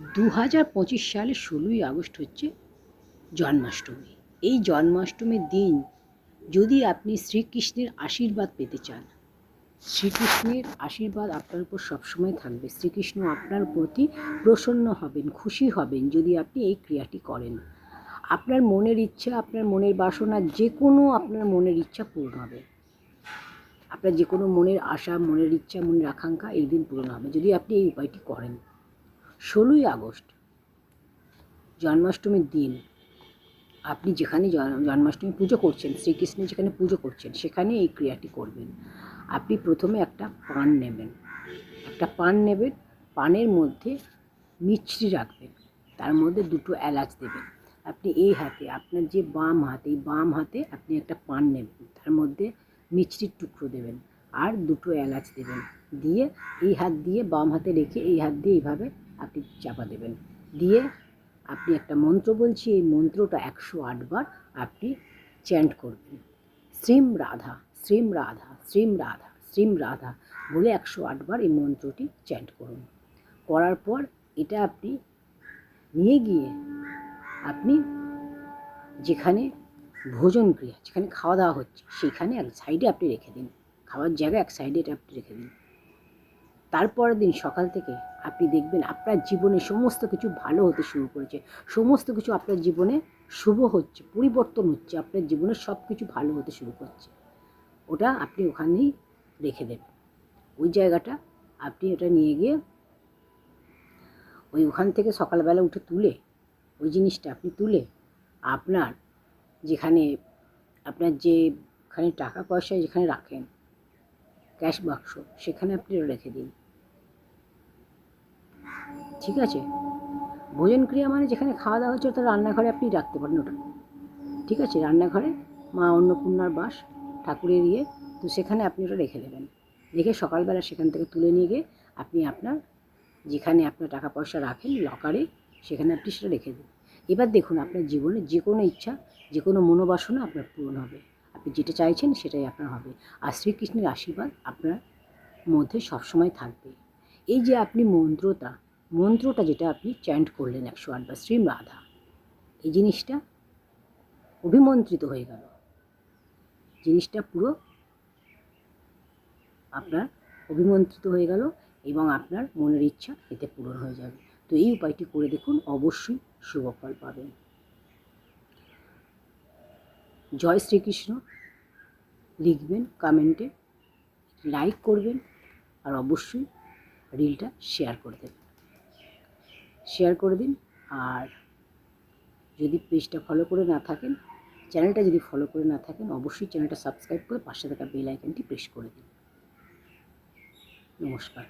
দু হাজার পঁচিশ সালের ষোলোই আগস্ট হচ্ছে জন্মাষ্টমী। এই জন্মাষ্টমীর দিন যদি আপনি শ্রীকৃষ্ণের আশীর্বাদ পেতে চান, শ্রীকৃষ্ণের আশীর্বাদ আপনার উপর সবসময় থাকবে। শ্রীকৃষ্ণ আপনার প্রতি প্রসন্ন হবেন, খুশি হবেন যদি আপনি এই ক্রিয়াটি করেন। আপনার মনের ইচ্ছা, আপনার মনের বাসনা যে কোনো আপনার মনের ইচ্ছা পূর্ণ হবে। আপনার যে কোনো মনের আশা, মনের ইচ্ছা, মনের আকাঙ্ক্ষা এই দিন পূরণ হবে। যদি আপনি এই উপায়টি করেন ষোলোই আগস্ট, জন্মাষ্টমীর দিন, আপনি যেখানে জন্মাষ্টমী পুজো করছেন, শ্রীকৃষ্ণের যেখানে পুজো করছেন, সেখানে এই ক্রিয়াটি করবেন। আপনি প্রথমে একটা পান নেবেন। একটা পান নেবেন, পানের মধ্যে মিছরি রাখবেন, তার মধ্যে দুটো এলাচ দেবেন। আপনি এই হাতে, আপনার যে বাম হাতে, এই বাম হাতে আপনি একটা পান নেবেন, তার মধ্যে মিছরির টুকরো দেবেন আর দুটো এলাচ দেবেন। দিয়ে এই হাত দিয়ে বাম হাতে রেখে এই হাত দিয়ে এইভাবে আপনি চাপা দেবেন। দিয়ে আপনি একটা মন্ত্র বলছি, এই মন্ত্রটা একশো আটবার আপনি চ্যান্ট করবেন। শ্রীম রাধা শ্রীম রাধা শ্রীম রাধা শ্রীম রাধা বলে একশো আটবার এই মন্ত্রটি চ্যান্ট করুন। করার পর এটা আপনি নিয়ে গিয়ে আপনি যেখানে ভোজন ক্রিয়া, যেখানে খাওয়া দাওয়া হচ্ছে সেখানে এক সাইডে আপনি রেখে দিন। খাওয়ার জায়গা এক সাইডে এটা আপনি রেখে দিন। তারপরের দিন সকাল থেকে আপনি দেখবেন আপনার জীবনে সমস্ত কিছু ভালো হতে শুরু করেছে। সমস্ত কিছু আপনার জীবনে শুভ হচ্ছে, পরিবর্তন হচ্ছে, আপনার জীবনে সব কিছু ভালো হতে শুরু করছে। ওটা আপনি ওখানেই রেখে দেবেন ওই জায়গাটা আপনি ওটা নিয়ে গিয়ে ওই ওখান থেকে সকালবেলা উঠে তুলে ওই জিনিসটা আপনি তুলে আপনার যেখানে আপনার যেখানে টাকা পয়সা যেখানে রাখেন, ক্যাশ বাক্স, সেখানে আপনি রেখে দিন। ঠিক আছে? ভোজন ক্রিয়া মানে যেখানে খাওয়া দাওয়া হচ্ছে ওটা রান্নাঘরে আপনি রাখতে পারেন ওটা। ঠিক আছে? রান্নাঘরে মা অন্নপূর্ণার বাস, ঠাকুরের ইয়ে তো সেখানে আপনি ওটা রেখে দেবেন। রেখে সকালবেলা সেখান থেকে তুলে নিয়ে গিয়ে আপনি আপনার যেখানে আপনার টাকা পয়সা রাখেন, লকারে সেখানে আপনি সেটা রেখে দিন। এবার দেখুন, আপনার জীবনে যে কোনো ইচ্ছা, যে কোনো মনোবাসনা আপনার পূরণ হবে। আপনি যেটা চাইছেন সেটাই আপনার হবে। আর শ্রীকৃষ্ণের আশীর্বাদ আপনার মধ্যে সবসময় থাকবে। এই যে আপনি মন্ত্রটা মন্ত্রটা যেটা আপনি চ্যান্ট করলেন একশো আটবার শ্রী রাধা, এই জিনিসটা অভিমন্ত্রিত হয়ে গেল। জিনিসটা পুরো আপনার অভিমন্ত্রিত হয়ে গেল এবং আপনার মনের ইচ্ছা এতে পূরণ হয়ে যাবে। তো এই উপায়টি করে দেখুন, অবশ্যই শুভ ফল পাবেন। জয় শ্রীকৃষ্ণ। লিখবেন কমেন্টে লাইক করবেন, আর অবশ্যই রিলটা শেয়ার করে দেবেন। শেয়ার করে দিন আর যদি পেজটা ফলো করে না থাকেন, চ্যানেলটা যদি ফলো করে না থাকেন, অবশ্যই চ্যানেলটা সাবস্ক্রাইব করে পাশে থাকা বেল আইকনটি প্রেস করে দিন। নমস্কার।